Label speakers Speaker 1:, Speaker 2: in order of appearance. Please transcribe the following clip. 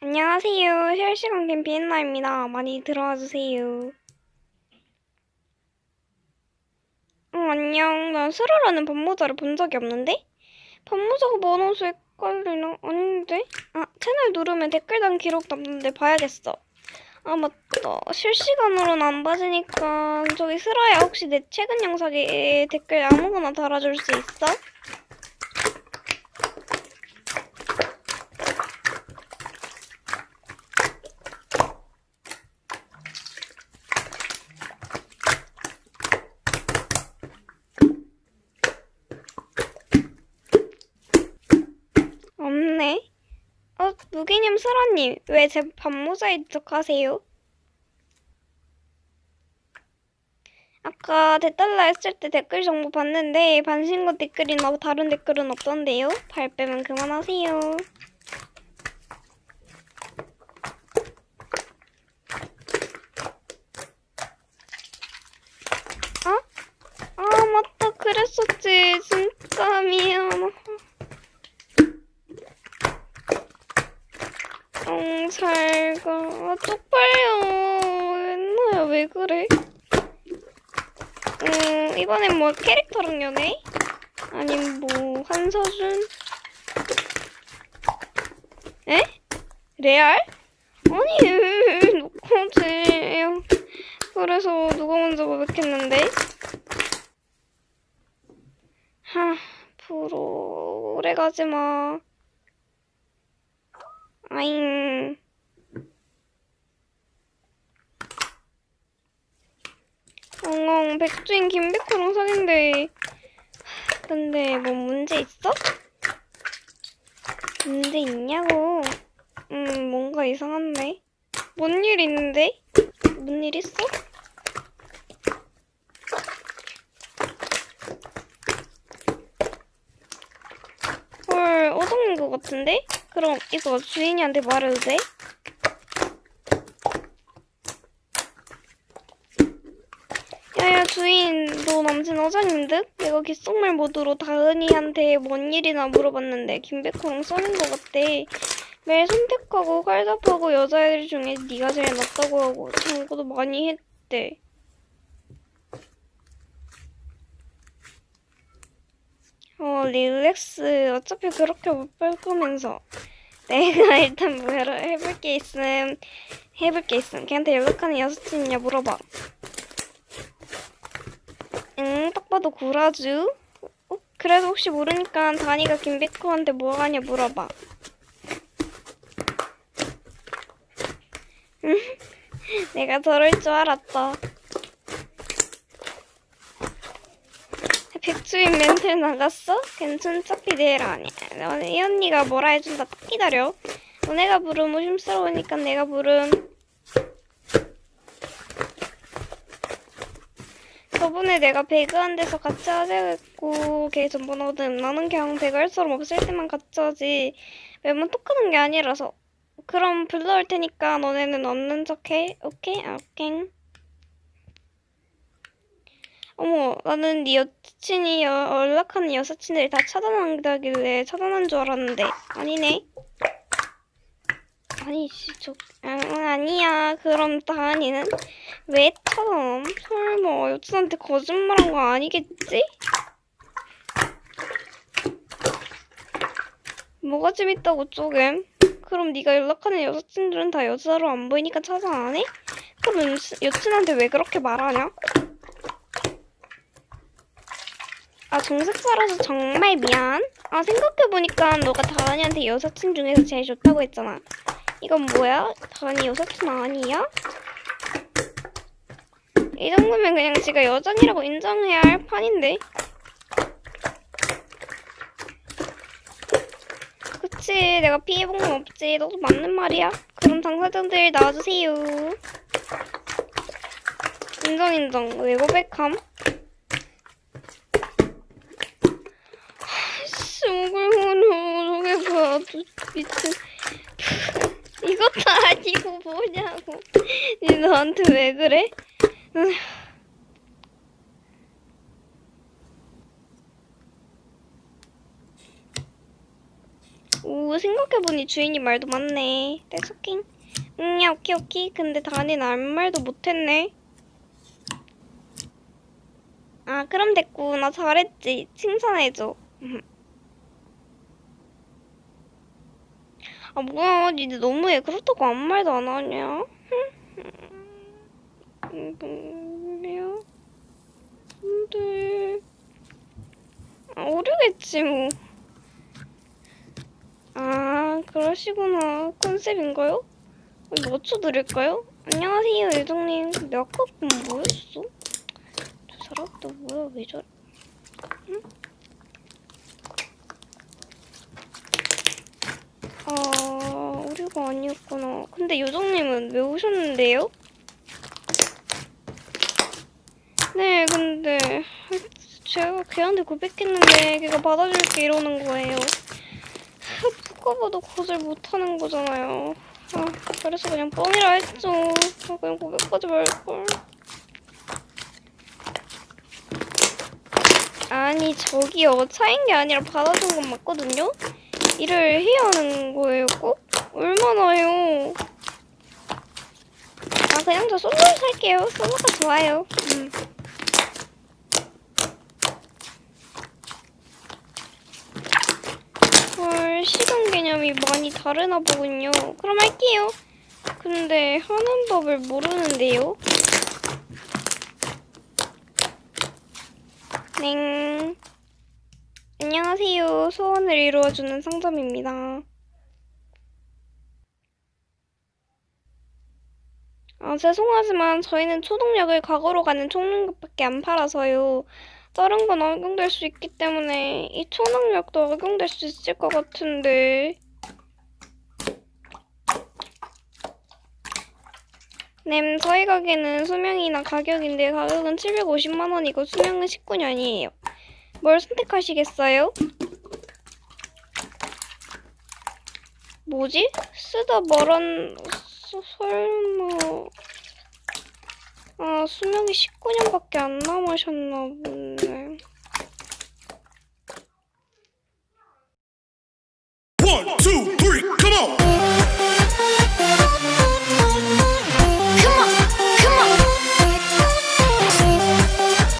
Speaker 1: 안녕하세요. 실시간 캠피 엔나입니다. 많이 들어와 주세요. 어, 안녕. 난 스르르는 밤모자를 본 적이 없는데? 밤모자가 많아서 헷갈리나? 아닌데? 아, 채널 누르면 댓글 단 기록 남는데 봐야겠어. 아, 맞다. 실시간으로는 안 봐지니까 저기 스라야 혹시 내 최근 영상에 댓글 아무거나 달아줄 수 있어? 없네. 어, 무개념 슬아님, 왜 제 밤모자인 척 하세요? 아까 대달라 했을 때 댓글 정보 봤는데 반신거 댓글이나 다른 댓글은 없던데요? 발 빼면 그만하세요. 어? 아 맞다 그랬었지 진짜 미안. 응, 잘 가. 아, 쪽팔려. 옛날야, 왜 그래? 음, 이번엔 뭐 캐릭터랑 연애? 아님 뭐, 한서준? 에? 레알? 아니, 녹화지. 그래서 누가 먼저 고백했는데? 하, 프로, 오래 가지 마. 아잉. 엉엉, 백주인 김백호랑 사귄대. 근데 뭐 문제 있어? 문제 있냐고. 음, 뭔가 이상한데. 뭔 일 있는데? 뭔 일 있어? 헐, 얻어먹는 것 같은데? 그럼 이거 주인이한테 말해도 돼? 야야 주인 너 남친 어장인 듯? 내가 귓속말 모드로 다은이한테 뭔 일이나 물어봤는데 김백호랑 써는 것 같대. 매일 선택하고 활답하고 여자애들 중에 네가 제일 낫다고 하고 참고도 많이 했대. 어 릴렉스. 어차피 그렇게 못뺄 거면서. 내가 일단 뭐 해볼 게 있음 해볼 게 있음. 걔한테 연락하는 여사친 있냐 물어봐 응 딱 봐도 구라주 어? 그래도 혹시 모르니까 다니가 김백호한테 뭐 하냐 물어봐 응 내가 저럴 줄 알았다 백주인 멘트 나갔어? 괜찮 어차피 내일 아니야. 이 언니가 뭐라 해준다 딱 기다려. 너네가 부름 의심스러우니까 내가 부름. 저번에 내가 배그한 데서 같이 하자고 걔 전번 얻음 나는 그냥 배그 할 사람 없을 때만 같이 하지. 매번 똑하는 게 아니라서. 그럼 불러올 테니까 너네는 없는 척해. 오케이? 아, 오케이. 어머, 나는 네 여친이 여, 연락하는 여사친들이 다 차단한다길래 차단한 줄 알았는데. 아니네. 아니, 씨, 저, 아, 아니야. 그럼 다은이는 왜 차단? 설마 여친한테 거짓말한 거 아니겠지? 뭐가 재밌다고 쪼갰? 그럼 네가 연락하는 여사친들은 다 여자로 안 보이니까 차단 안 해? 그럼 여친, 여친한테 왜 그렇게 말하냐? 아 정색사라서 정말 미안. 아 생각해보니까 너가 다은이한테 여사친 중에서 제일 좋다고 했잖아. 이건 뭐야? 다은이 여사친 아니야? 이 정도면 그냥 지가 여전이라고 인정해야 할 판인데. 그치 내가 피해본 건 없지. 너도 맞는 말이야. 그럼 당사자들 나와주세요. 인정 인정. 왜 고백함? 얼굴 저게 뭐야 미친 아니고 뭐냐고 니 너한테 왜 그래? 오, 생각해보니 주인이 말도 많네. 떼소킹. 응, 야, 오키, 오키. 근데 다니는 아무 말도 못했네. 아, 그럼 됐고. 나 잘했지. 칭찬해줘. 아, 뭐야. 니네 너무해. 그렇다고 아무 말도 안 하냐? 음, 뭐야? 근데... 아, 오류겠지, 뭐. 아, 그러시구나. 컨셉인가요? 맞춰드릴까요? 안녕하세요, 예정님. 근데 아까 건 뭐였어? 저 사람도 뭐야, 왜 저래? 응? 아, 오류가 아니었구나. 근데 요정님은 왜 오셨는데요? 네, 근데 제가 걔한테 고백했는데 걔가 받아줄게 이러는 거예요. 누가 봐도 거절 못하는 거잖아요. 아, 그래서 그냥 뻥이라 했죠. 아, 그냥 고백하지 말걸. 아니, 저기요. 차인 게 아니라 받아준 건 맞거든요? 일을 해야 하는 거예요, 꼭? 얼마나요? 아, 그냥 저 솔로 살게요. 솔로가 좋아요. 음. 헐, 시간 개념이 많이 다르나 보군요. 그럼 할게요. 근데 하는 법을 모르는데요. 넹. 안녕하세요. 소원을 이루어주는 상점입니다. 아, 죄송하지만 저희는 초능력을 과거로 가는 초능력밖에 안 팔아서요. 다른 건 악용될 수 있기 때문에 이 초능력도 악용될 수 있을 것 같은데. 네, 저희 가게는 수명이나 가격인데 가격은 750만 원이고 수명은 19년이에요. 뭘 선택하시겠어요? 뭐지? 쓰다 말한 서- 설마 아 수명이 19년밖에 안 남으셨나 보네.